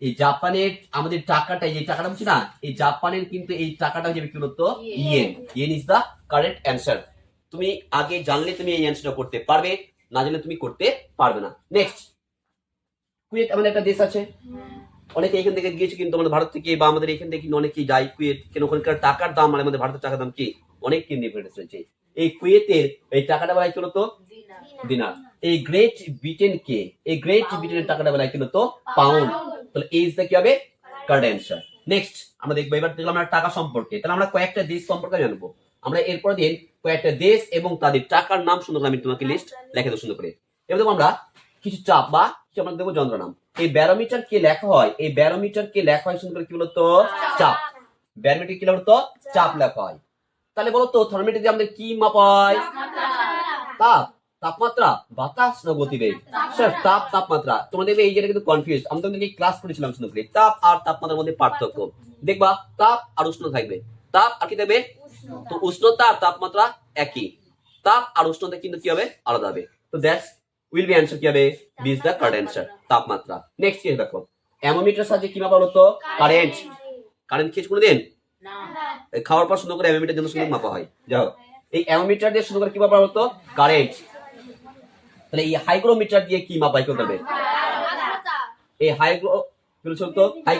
এই জাপানের আমাদের টাকাটা এই টাকাটা বুঝছি না এই জাপানের কিন্তু এই টাকাটা হচ্ছে কি বলতো yen. Yen is the correct answer তুমি আগে জানলে তুমি এই অ্যান্সারটা করতে পারবে না জানলে তুমি করতে পারবে না। নেক্সট কুয়েত আমাদের একটা দেশ আছে। অনেকে এখান থেকে গিয়েছে কিন্তু আমাদের ভারত থেকে বা আমাদের এখান থেকে কিন্তু অনেকেই যায় কুয়েত কেন ওখানকার টাকার দাম আর আমাদের ভারতের টাকার দাম কি? অনেক কি ডিফারেন্স রয়েছে। এই কুয়েতের এই টাকাটা বেলায় কি হতো দিনার। এই গ্রেট ব্রিটেন কে? এই গ্রেট ব্রিটেনের টাকাটা বেলায় কি হতো পাউন্ড তাহলে এই ইজ কি হবে? কারেক্ট অ্যান্সার নেক্সট আমরা দেখব এবার দেখলাম আমরা টাকা সম্পর্কে। তাহলে আমরা কয়েকটা দেশ সম্পর্কে জানব। আমরা এরপর দিন কয়েকটা দেশ এবং তাদের টাকার নাম সুন্দর করে আমি তোমাকে লিস্ট লেখা দেবো সুন্দর করে। এবার দেখব আমরা কিছু চাপ বা কিছু আমরা দেবো যন্ত্র নাম। এই ব্যারোমিটার কে লেখা হয় এই ব্যারোমিটার কে লেখা হয় সুন্দর করে কি বলতো? চাপ। ব্যারোমিটার কি বলতো? চাপ লেখা হয়। তাহলে বলতো থার্মোমিটার দিয়ে আমাদের কি মাপ হয়? তাপ। তাপমাত্রা বাতাস না গতিবেগ? স্যার তাপ তাপমাত্রা। তোমাদের এই জায়গাটা কিন্তু কনফিউজ আমি তোমাদেরকে ক্লাস করেছিলাম শুধু করে তাপ আর তাপমাত্রার মধ্যে পার্থক্য। দেখবা তাপ আর উষ্ণ থাকবে। তাপ আর কি থাকবে? তো উষ্ণতা। আর তাপমাত্রা একই। তাপ আর উষ্ণতা কিন্তু কি হবে? আলাদা হবে। তো দ্যাটস উইল বি অ্যান্সার কি হবে? B is the correct answer তাপমাত্রা। নেক্সট কি দেখো। অ্যামোমিটার সাহায্যে কি মাপা হতো কারেন্ট কারেন্ট খেয়েছ কোনোদিন? এই খাওয়ার পর সুন্দর করে অ্যামোমিটার জন্য সুন্দর মাপা হয়। যাও এই অ্যামোমিটার দিয়ে সুন্দর করে কি মাপা হতো কারেন্ট তাহলে এই হাইগ্রোমিটার দিয়ে কি মাপাই করতে হবে? করবে এই হাইগ্রো কি বলছো তো হাইগ্রো